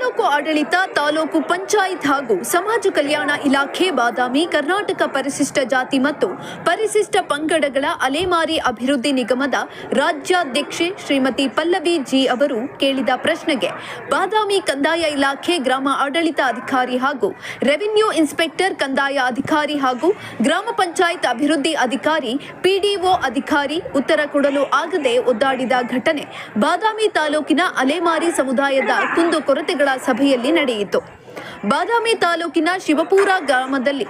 ತಾಲೂಕು ಆಡಳಿತ, ತಾಲೂಕು ಪಂಚಾಯತ್ ಹಾಗೂ ಸಮಾಜ ಕಲ್ಯಾಣ ಇಲಾಖೆ ಬಾದಾಮಿ, ಕರ್ನಾಟಕ ಪರಿಶಿಷ್ಟ ಜಾತಿ ಮತ್ತು ಪರಿಶಿಷ್ಟ ಪಂಗಡಗಳ ಅಲೆಮಾರಿ ಅಭಿವೃದ್ಧಿ ನಿಗಮದ ರಾಜ್ಯಾಧ್ಯಕ್ಷೆ ಶ್ರೀಮತಿ ಪಲ್ಲವಿ ಜಿ ಅವರು ಕೇಳಿದ ಪ್ರಶ್ನೆಗೆ ಬಾದಾಮಿ ಕಂದಾಯ ಇಲಾಖೆ ಗ್ರಾಮ ಆಡಳಿತ ಅಧಿಕಾರಿ ಹಾಗೂ ರೆವಿನ್ಯೂ ಇನ್ಸ್ಪೆಕ್ಟರ್ ಕಂದಾಯ ಅಧಿಕಾರಿ ಹಾಗೂ ಗ್ರಾಮ ಪಂಚಾಯತ್ ಅಭಿವೃದ್ಧಿ ಅಧಿಕಾರಿ, ಪಿಡಿಒ ಅಧಿಕಾರಿ ಉತ್ತರ ಕೊಡಲು ಆಗದೆ ಒದ್ದಾಡಿದ ಘಟನೆ ಬಾದಾಮಿ ತಾಲೂಕಿನ ಅಲೆಮಾರಿ ಸಮುದಾಯದ ಕುಂದುಕೊರತೆಗಳ ಸಭೆಯಲ್ಲಿ ನಡೆಯಿತು. ಬಾದಾಮಿ ತಾಲೂಕಿನ ಶಿವಪುರ ಗ್ರಾಮದಲ್ಲಿ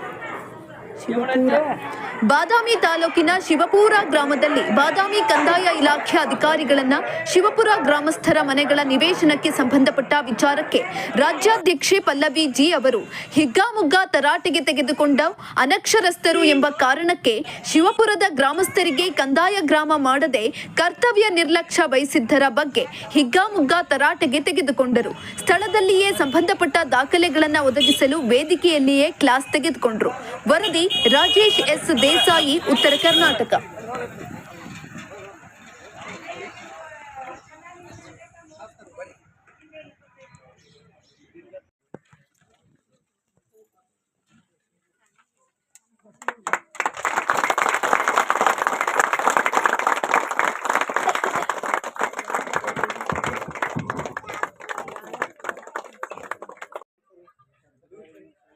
ಬಾದಾಮಿ ತಾಲೂಕಿನ ಶಿವಪುರ ಗ್ರಾಮದಲ್ಲಿ ಬಾದಾಮಿ ಕಂದಾಯ ಇಲಾಖೆ ಅಧಿಕಾರಿಗಳನ್ನ ಶಿವಪುರ ಗ್ರಾಮಸ್ಥರ ಮನೆಗಳ ನಿವೇಶನಕ್ಕೆ ಸಂಬಂಧಪಟ್ಟ ವಿಚಾರಕ್ಕೆ ರಾಜ್ಯಾಧ್ಯಕ್ಷೆ ಪಲ್ಲವಿ ಜಿ ಅವರು ಹಿಗ್ಗಾಮುಗ್ಗಾ ತರಾಟೆಗೆ ತೆಗೆದುಕೊಂಡ ಅನಕ್ಷರಸ್ಥರು ಎಂಬ ಕಾರಣಕ್ಕೆ ಶಿವಪುರದ ಗ್ರಾಮಸ್ಥರಿಗೆ ಕಂದಾಯ ಗ್ರಾಮ ಮಾಡದೆ ಕರ್ತವ್ಯ ನಿರ್ಲಕ್ಷ್ಯ ವಹಿಸಿದ್ದರ ಬಗ್ಗೆ ಹಿಗ್ಗಾಮುಗ್ಗಾ ತರಾಟೆಗೆ ತೆಗೆದುಕೊಂಡರು. ಸ್ಥಳದಲ್ಲಿಯೇ ಸಂಬಂಧಪಟ್ಟ ದಾಖಲೆಗಳನ್ನು ಒದಗಿಸಲು ವೇದಿಕೆಯಲ್ಲಿಯೇ ಕ್ಲಾಸ್ ತೆಗೆದುಕೊಂಡರು. ವರದಿ ರಾಜೇಶ್ ಎಸ್ ದೇಸಾಯಿ ಉತ್ತರ ಕರ್ನಾಟಕ.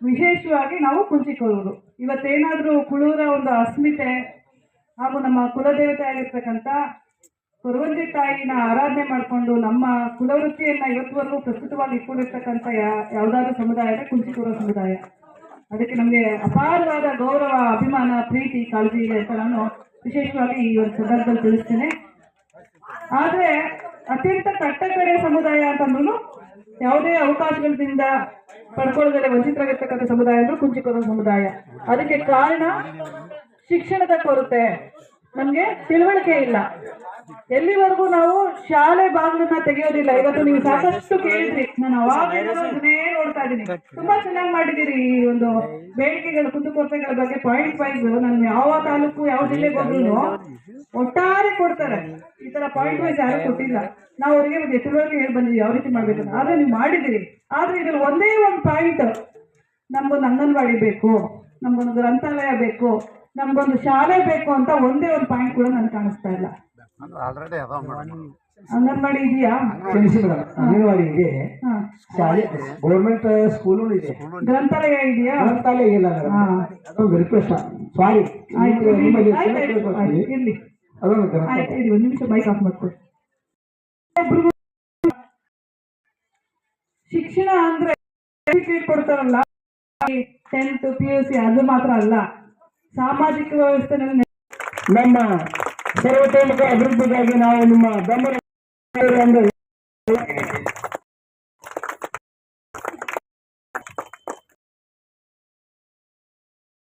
ವಿಶೇಷವಾಗಿ ನಾವು ಕುಂಚಿಕೊಳ್ಳುವುದು ಇವತ್ತೇನಾದರೂ ಕುಳೂರ ಒಂದು ಅಸ್ಮಿತೆ, ಹಾಗೂ ನಮ್ಮ ಕುಲದೇವತೆ ಆಗಿರ್ತಕ್ಕಂಥ ಕೊರವಂಜಿ ತಾಯಿನ ಆರಾಧನೆ ಮಾಡಿಕೊಂಡು ನಮ್ಮ ಕುಲವೃತ್ತಿಯನ್ನು ಇವತ್ತುವರೆಗೂ ಪ್ರಸ್ತುತವಾಗಿ ಇಟ್ಕೊಂಡಿರ್ತಕ್ಕಂಥ ಯಾವುದಾದ್ರೂ ಸಮುದಾಯದ ಕುಂಚಿಕೂರ ಸಮುದಾಯ. ಅದಕ್ಕೆ ನಮಗೆ ಅಪಾರವಾದ ಗೌರವ, ಅಭಿಮಾನ, ಪ್ರೀತಿ, ಕಾಳಜಿ ಇದೆ ಅಂತ ನಾನು ವಿಶೇಷವಾಗಿ ಈ ಒಂದು ಸಂದರ್ಭದಲ್ಲಿ ತಿಳಿಸ್ತೇನೆ. ಆದರೆ ಅತ್ಯಂತ ಕಟ್ಟಕಡೆ ಸಮುದಾಯ ಅಂತಂದ್ರೂ ಯಾವುದೇ ಅವಕಾಶಗಳಿಂದ ಪಡ್ಕೊಳ್ಳೋದಲ್ಲೇ ವಂಚಿತರಾಗಿರ್ತಕ್ಕಂಥ ಸಮುದಾಯ ಅಂದ್ರೆ ಕುಂಚಿಕೋರ ಸಮುದಾಯ. ಅದಕ್ಕೆ ಕಾರಣ ಶಿಕ್ಷಣದ ಕೊರತೆ. ನಮ್ಗೆ ತಿಳುವಳಿಕೆ ಇಲ್ಲ. ಎಲ್ಲಿವರೆಗೂ ನಾವು ಶಾಲೆ ಬಾಗಿಲನ್ನ ತೆಗೆಯೋದಿಲ್ಲ. ಇವತ್ತು ನೀವು ಸಾಕಷ್ಟು ಕೇಳಿದ್ರಿ. ನಾನು ಅವಾಗಲೇ ನೋಡ್ತಾ ಇದ್ದೀನಿ. ತುಂಬಾ ಚೆನ್ನಾಗಿ ಮಾಡಿದಿರಿ ಈ ಒಂದು ಬೇಡಿಕೆಗಳು ಕುಂದುಕೊರತೆಗಳ ಬಗ್ಗೆ ಪಾಯಿಂಟ್ ವೈಸ್ ನಾನು ಯಾವ ತಾಲೂಕು ಯಾವ ಜಿಲ್ಲೆಗೆ ಹೋದ್ರು ಒಟ್ಟಾರೆ ಕೊಡ್ತಾರೆ. ಈ ತರ ಪಾಯಿಂಟ್ ವೈಸ್ ಯಾರು ಕೊಟ್ಟಿಲ್ಲ. ನಾವು ಅವರಿಗೆ ಒಂದು ಹೇಳಿ ಬಂದಿದ್ದೀವಿ ಯಾವ ರೀತಿ ಮಾಡ್ಬೇಕು ಆದ್ರೆ ನೀವು ಮಾಡಿದಿರಿ ಆದ್ರೆ ಇದ್ರಲ್ಲಿ ಒಂದೇ ಒಂದು ಪಾಯಿಂಟ್ ನಮ್ಗೊಂದು ಅಂಗನವಾಡಿ ಬೇಕು ನಮ್ಗೊಂದು ಗ್ರಂಥಾಲಯ ಬೇಕು ನಮ್ಗೊಂದು ಶಾಲೆ ಬೇಕು ಅಂತ ಒಂದೇ ಒಂದು ಪಾಯಿಂಟ್ ಕೂಡ ನನ್ಗೆ ಕಾಣಿಸ್ತಾ ಇಲ್ಲ. ಆಲ್ರೆಡಿ ಅದಾವ ಮೇಡಮ್ ಅಂಗನವಾಡಿ ಇದೆಯಾ? ಕ್ಷಮಿಸಿ ಮೇಡಮ್ ಅಂಗನವಾಡಿ ಇದೆ. ಶಾಲೆ ಗೌರ್ಮೆಂಟ್ ಸ್ಕೂಲು ಇದೆ. ಗ್ರಂಥಾಲಯ ಇದೆಯಾ? ಗ್ರಂಥಾಲಯ ಇಲ್ಲ. ಅದೊಂದು ರಿಕ್ವೆಸ್ಟ್ ಸಾರಿ ಇರ್ಲಿ, ಅದೊಂದು ಗ್ರಂಥ. ಆಯ್ತು ಇರಿ ಒಂದು ನಿಮಿಷ ಬೈಕ್ ಆಫ್ ಮಾಡ್ಕೊಳ್ಳಿ ಶಿಕ್ಷಣ ಅಂದ್ರೆ ಸರ್ಟಿಫಿಕೇಟ್ ಕೊಡ್ತಾರಲ್ಲ? ಟೆಂತ್ ಪಿ ಯು ಸಿ ಅದು ಮಾತ್ರ ಅಲ್ಲ. ಸಾಮಾಜಿಕ ವ್ಯವಸ್ಥೆ ನಮ್ಮ ಸರ್ವತೋಮುಖ ಅಭಿವೃದ್ಧಿಗಾಗಿ ನಾವು ನಿಮ್ಮ ಬೆಂಬಲ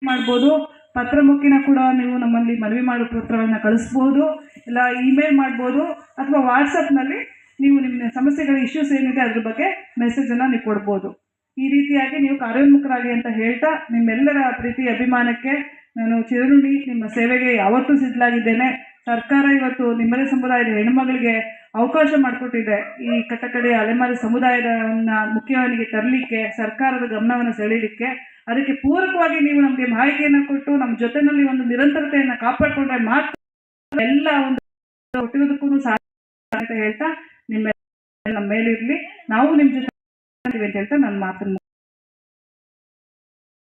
ಮಾಡ್ಬೋದು. ಪತ್ರ ಮುಖೇನ ಕೂಡ ನೀವು ನಮ್ಮಲ್ಲಿ ಮನವಿ ಮಾಡೋ ಪತ್ರಗಳನ್ನ ಕಳಿಸ್ಬೋದು. ಇಲ್ಲ ಇಮೇಲ್ ಮಾಡ್ಬೋದು. ಅಥವಾ ವಾಟ್ಸಪ್ನಲ್ಲಿ ನೀವು ನಿಮ್ಮ ಸಮಸ್ಯೆಗಳ ಇಶ್ಯೂಸ್ ಏನಿದೆ ಅದ್ರ ಬಗ್ಗೆ ಮೆಸೇಜನ್ನು ನೀವು ಕೊಡ್ಬೋದು. ಈ ರೀತಿಯಾಗಿ ನೀವು ಕಾರ್ಯೋನ್ಮುಖರಾಗಿ ಅಂತ ಹೇಳ್ತಾ ನಿಮ್ಮೆಲ್ಲರ ಪ್ರೀತಿ, ಅಭಿಮಾನಕ್ಕೆ ನಾನು ಚಿರಋಣಿ ನಿಮ್ಮ ಸೇವೆಗೆ ಯಾವತ್ತೂ ಸಿದ್ಧಲಾಗಿದ್ದೇನೆ ಸರ್ಕಾರ ಇವತ್ತು ನಿಮ್ಮನೆ ಸಮುದಾಯದ ಹೆಣ್ಮಗಳಿಗೆ ಅವಕಾಶ ಮಾಡಿಕೊಟ್ಟಿದೆ. ಈ ಕಟ್ಟಕಡೆ ಅಲೆಮಾರಿ ಸಮುದಾಯದವನ್ನ ಮುಖ್ಯವಾಹಿನಿಗೆ ತರಲಿಕ್ಕೆ, ಸರ್ಕಾರದ ಗಮನವನ್ನು ಸೆಳೀಲಿಕ್ಕೆ ಅದಕ್ಕೆ ಪೂರಕವಾಗಿ ನೀವು ನಮಗೆ ಮಾಹಿತಿಯನ್ನು ಕೊಟ್ಟು ನಮ್ಮ ಜೊತೆನಲ್ಲಿ ಒಂದು ನಿರಂತರತೆಯನ್ನು ಕಾಪಾಡಿಕೊಂಡ್ರೆ ಮಾತ್ರ ಎಲ್ಲ ಒಂದು ಕೊಟ್ಟಿರೋದಕ್ಕೂ ಸಾಧ್ಯ ಅಂತ ಹೇಳ್ತಾ ನಿಮ್ಮ ನಮ್ಮ ಮೇಲಿರಲಿ. ನಾವು ನಿಮ್ಮ ಜೊತೆ ಅಂತ ಹೇಳ್ತಾ ನನ್ನ ಮಾತನ್ನು